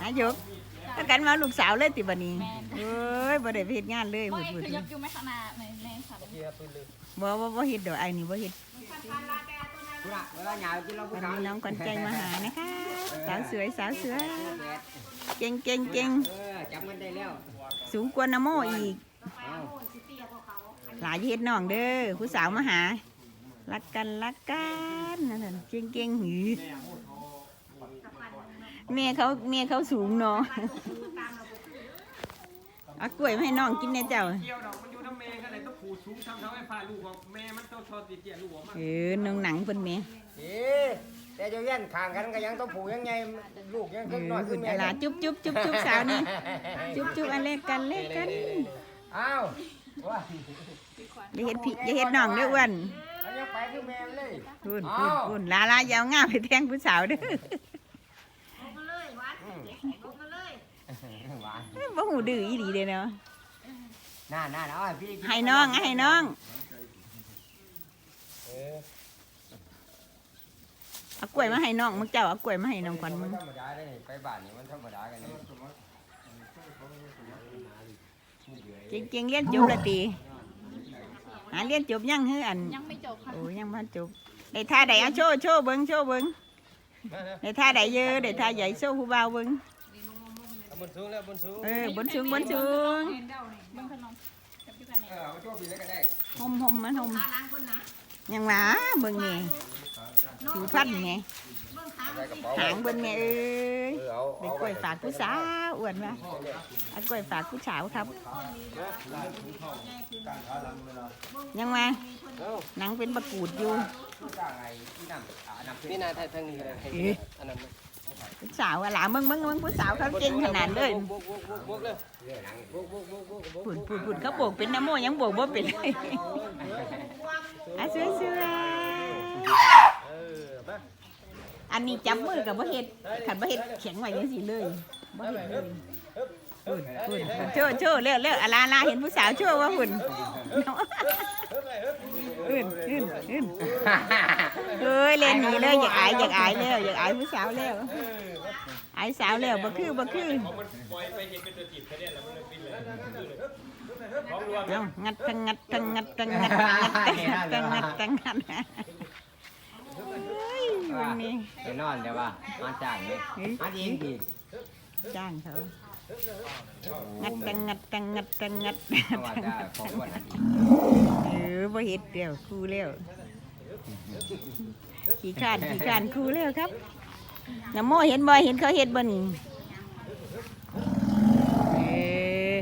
หายกถ้ากันมาลูกสาวเลยติบัดนี้แม่นเอ้ยบ่ได้ไปเฮ็ดงานเลยบ่พูดเอ้พูดคือยกอยู่ไม่ขนาดในในสัตว์บ่บ่บ่เฮ็ดดอกไอ้นี่บ่เฮ็ดกูละเวลาหยาบกินเราวันผู้สาวนี้น้องขวัญใจมาหานะคะสาวสวยสาวสวยเก่งเก่งเก่งเออจับมันได้แล้วสูงกว่านะโมอีกเอาหลายเฮ็ดน้องเด้อผู้สาวมาหารักกันรักกันนั่นน่ะเก่งเก่งหือ แม่เขาแม่เขาสูงเนาะเอากล้วยมาให้น้องกินแน่เจ้า เกี่ยวดอกมันอยู่น้ำแม่ก็เลยต้องผูดสูงทำเท้าไฟฟ้าลูกบอกแม่มันต้องทอดติดเตี้ยลูกบอกมันเออน้องหนังเพิ่นแม่เอ๊ะแต่เจะเย็นข้างกันก็ยังต้องผูกยังไงลูกยังเอขึ้นอน้อยขึ้คุนณแม่เวลาจุ๊บจุ๊บจุ๊บจุ๊บสาวนี่จุ๊บจุ๊บอันเล็กกันเล็กกันอ้าวว่าอย่าเฮ็ดพี่อย่าเฮ็ดน้องเด้ออ้วนอันยังไปคือแม่เลยพุ่นพุ่นพุ่นลาลาอยาวง่าไปแทงผู้สาวเด้อ หวานบ่หูดื้ออีหลีเด้อเนาะน่าน่าเอาให้พี่ให้น้องให้น้อง เออเอากล้วยมาให้น้องมึงเจ้าเอากล้วยมาให้น้องขวัญมึงธรรมดาเลยไปบ้านนี่มันธรรมดากันนี่จริงๆเรียนจบและตีหาเรียนจบยังฮืออันยังไม่จบค่ะโอ้ยังบ่จบได้ท่าใดเอาโชว์โชว์เบิ่งโชว์เบิ่งได้ท่าใดเยอะได้ท่าใหญ่โชว์ผู้บ่าวเบิ่งบ นสูงแล้วบนสูงเออบนสูงบนสูงเบิ่งขนมกับพี่กันเอเนี่ยอเอาโจ้ปีแล้วก็ได้ห่มห่มมันห่มยังหวาเบิ่งนี่ผิวพันไงใส่กระเป๋าหางเบิ่งแม่เอ้ยเออเอาได้เอากล้วยฝากผู้สาวอ้วนวะเอากล้วยฝากผู้สาวครับยังมาเอาหนังเป็นประกูดอยู่จ้างไงที่นั่นอ่าน้ำพรินี่กนาไทยทางนี้ก็ได้เอ๊ะอันนั้น ผู้สาวอะหล่ะมึงมึงมึงผู้สาวเขาเก่งขนาดเลยปุ่นปุ่นปุ่นเขาโบกเป็นน้ำโมยังโบกบ่เป็นเลยอะสวยสวยอันนี้จับมือกับบ่เฮ็ดขันบ่เฮ็ดแข็งไว้ยังสิเลยบ่เฮ็ดเลยปุ่นปุ่นโชว์โชว์เร็วเร็วอะลาลาเห็นผู้สาวโชว์ว่าหุ่น อื่นอื่นอื่นเฮ้ยเล่นหนีเลยอยากอายอยากอายแล้วอยากอายผู้สาวแล้วอายสาวแล้วบ่คือบ่คือมันปล่อยไปเห็นเป็นตัวจีบแค่นี้แล้วมันเลยปิ้นเลยของรวมเอางัดทั้งงัดทั้งงัดทั้งงัดทั้งงัดทั้งงัดทั้งงัดเฮ้ยวันนี้ไปนอนเดี๋ยวว่ามาจ้างเลยมาเองดีจ้างเขา งัดทั้งงัดทั้งงัดทั้งงัดเพราะว่าจะของวันนั้นอีกเออบ่เฮ็ดเดียวครูแล้วขี้ข้านขี้ข้านครูแล้วครับน้ำโมเห็นบ่เห็นเขาเฮ็ดบ่นี่เออ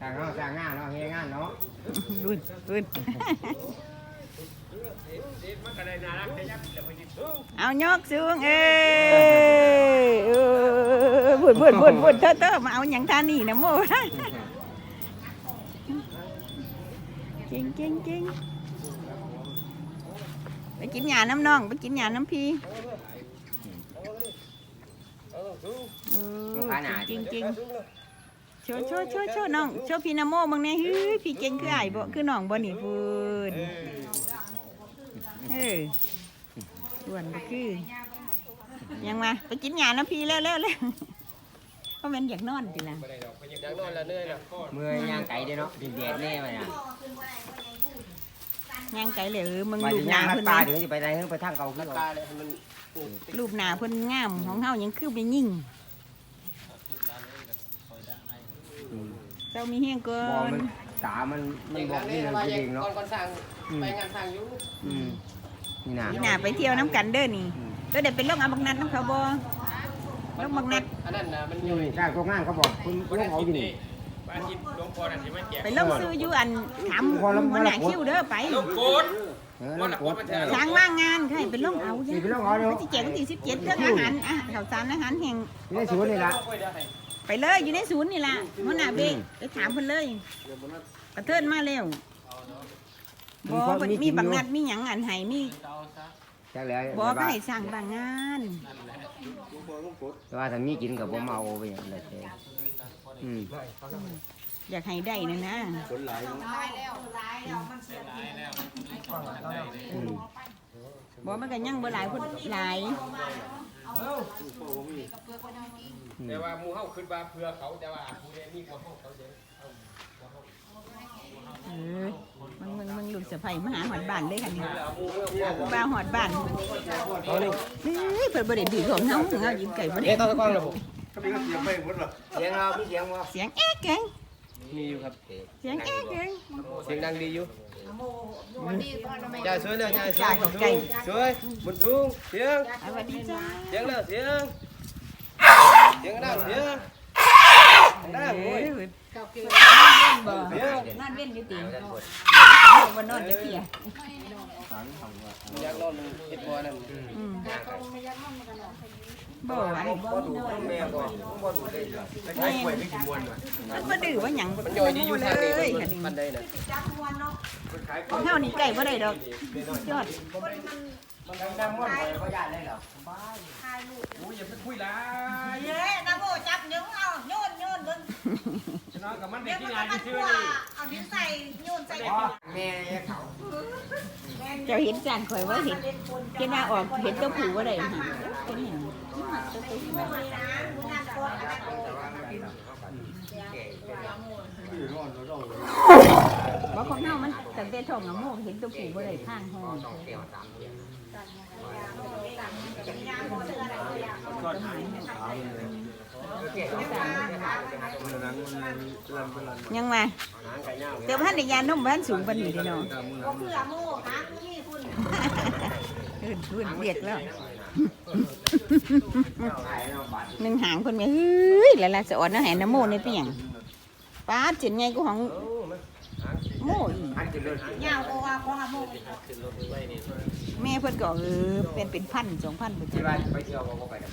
จ้างเนาะจ้างงานเนาะเฮงานเนาะ รุ่นรุ่น เอายกสูงเออบุดบุดบุดบุดเธอเธอมาเอาอย่างท่านี่นะโมเก่งเก่งเก่งไปกินหยาน้ำน้อง ไปกินหยาน้ำพี่จริงจริงโชว์โชว์โชว์โชว์น้องโชว์พี่นโมมึงเนี่ยเฮ้ยพี่เก่งคือไอ้บ่คือน้องบ่นี่พูน เออส่วนก็คือ ยังมาไปกินหยาน้ำพีแล้วแล้วแล้วเพราะมันอยากนอนจิละอยากนอนแล้วเหนื่อยแล้วเมื่อย่างไก่เด้เนาะดินแดดแน่มาเนี่ยย่างไก่เลยเออมึงมารูถึปงหย่าน้างรัดเพิ่นปลานะเดี๋ยวจะไปไหนเพิ่งไปทางเก่าขึ้นตาเลยให้มันปลูกรูปหน้าเพิ่นงามของเฮายังคือไปยิ่งเจ้ามีเฮียงเกิบ่นมันตามันมันบอกนี่เลยว่าจอย่างริงเนาะก่อนก่อนสร้างไปงานสร้างอยู่อืม นี่นะ นี่น่าไปเที่ยวน้ำกันเด้อนี่อืม ตัวเด็กเป็นโรคอาบักนัดน้ำเขาบ่โรคบักนัดอันนั้นนะมันอนี่ยู่สร้างโรงงานเขาบอกคุณลูกเอาอยู่นี่อาทิตย์หลวงพ่อน่ะสิมาแจกไปลงซื้ออยู่อันถามหัวหน้าคิวเด้อไปหลวงโกด เออนั่นกดเออสร้างว่างงานใครเป็นลงเอานี่เป็นโรคเอาเดี๋ยววันที่เจ็ดวันที่สิบเจ็ดเครื่องอาหารอะข่าวสารอาหารแห่งนี่ในสวนนี่ละ ไปเลยอยู่ในศูนย์นี่ล่ะหัวหน้าเบกไปถามเพิ่นเลยกระเทินมาแล้ว บ่เพิ่นมีบางนัดมีหยังอันให้มีจักแล้วบ่ก็ให้สร้างบางงานแต่ว่าถ้ามีกินกับผมเอาไปอย่างไรเด้อืมอยากให้ได้นะนะอืมบ่มันก็ยังบ่หลายคนหลายแต่ว่าหมู่เฮาคิดว่าเพื่อเขาแต่ว่าผู้ใดมีกว่าเฮาเขาเด้อ เออมึงมึงมึงลูก สะใภ้มาหาหอดบ้านเลยค่ะนี่เอาหมู่เมืองเมืองบ้าหอดบ้านเอานี่เฮ้ยเปิดบ่ได้ดื้อของเฮาเฮายิงไก่บ่เอ๊ะต้องตะกล้องแล้วบ่เสียงเราพี่เสียงว่าเสียงแอ๊กเองมีอยู่ครับ เสียงแอ๊กเองเสียงดังดีอยู่จ่ายสวยเลยจ่ายสวจ่ายยของสวยบุญทุ่งเสียงสวัสดีจ้าเสียงแล้วเสียงเสียงดังเสียง ดังเว้ยอเสียนอนเว้นอยู่ติบ่นอนจักเที่ยอยากนอนมันเฮ็ดบ่นั่นอืมบ่อันนี้บ่ดูแม่บ่บ่ดูเลยใช้ป่วยไม่กินมวนว่ะมันบ่ดื้อว่าหยังมันย่อยดีอยู่ทางนี้เลยมันค่วันได้น่ะของเฮานี่ไก่บ่ได้ดอกยอด มันดังม่วนบ่ยานเลยเหรอโอ้ยอย่าไปคุยหลายเย้นะโมจับนิ้วเอาโยนโยนเบิ่งจะนอนกับมันได้เดี๋ยวที่มันงานก็มันชื่กอว่านี่เอานิ้วใส่โยนใส่แม่เขาเจ้าเห็นจานข่อยว่าเห็นเห็นว่าออกเห็นตัวผู้บ่ได้หั่นเป็นหยังบ่ของเฮามันตั้งแต่ท้องอะโมเห็นตัวผู้บ่ได้ข้างห้องต้องเตียวตามเตียว ยังมาหางไก่ย่างเติมพันในยานมบ้านสูงปานนี้เด้อเนาะก็เพื่อโม่หานี่คุณเอิ้นพื้นเรียกแล้วไก่เนาะบาดหนึ่งหางคนแม่เฮ้ยแล้วล่ะสะออนเนาะให้น้ำโมนี่เป็นหยังป้าดเจ็นไงกูของ โมอีกอันจะเลิศยาวกว่าของโม่แม่เพิ่นก็เออเป็นเป็นพันสองพันบ่ที่จังว่าไปเที่ยวบ่ไปดอ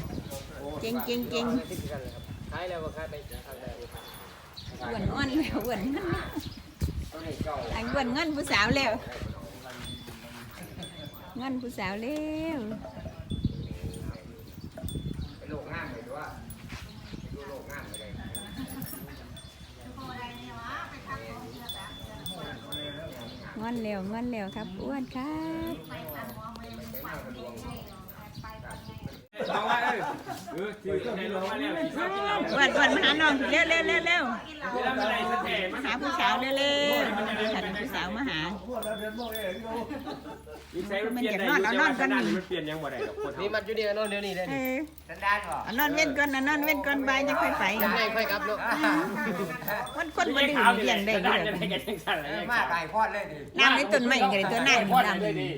กเก่งเก่งเก่งขายแล้วบ่ขายไปทางใดอ้วนอ้อนแล้วอ้วนเงินต้องให้เจ้าอันอ้วนเงินผู้สาวแล้วเงินผู้สาวแล้วไปโลกงานไปด้วยดูโลกงานไปเลย งอนแล้วงอนแล้วครับอ้วนครับ เอาไว้เอ้ยเออถือในรถมาแล้วที่ชอบกินเหล้าอ้วนอ้วนมาหาน้องเร็วเร็วเร็วเร็ววลาเมื่อไหร่สะแถมามาหาผู้สาวเร็วเร็วขันผู้สาวมาหา นิสัยมันเปลี่ยนได้อยู่แต่ว่าขนานี้มันเปลี่ยนยังบ่ได้ดอกคนนี่มันอยู่นี่นอนเดี๋ยวนี้ได้เอนี่อสันดานบ่อานอนเว้นก่อนนะนอนเว้นก่อนบายจะค่อยไปยังไงค่อยกลับเนาะคนคนบ่ดื้อเลี้ยงได้ด้เด้ได้กันจังซั่นเลยมาไก่พอดเลยดิน้ำในต้นไม้ก็ได้ตัวน้ำน้ำเลยดิ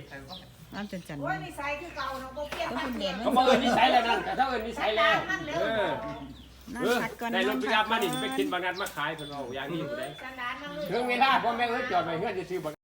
น้ำจันจันโอ้ยนิสัยคือเก่าเนาะบ่เปลี่ยนก็คุณเด่นเขาบอกเอิ้นนิสัยแล้วนั่นแต่ถ้าเอิ้นนิสัยแล้วเออนอเอนอพักก่อนได้นรอถนปิกพัอักพมาดิไปกินบางนัดมาขายเพิ่นเอาอย่างนี้อยู่ได้สันดานมันเลย ถึงเวลาพ่อแม่เอ้ยจอดไว้เฮือนจะซื้อบ่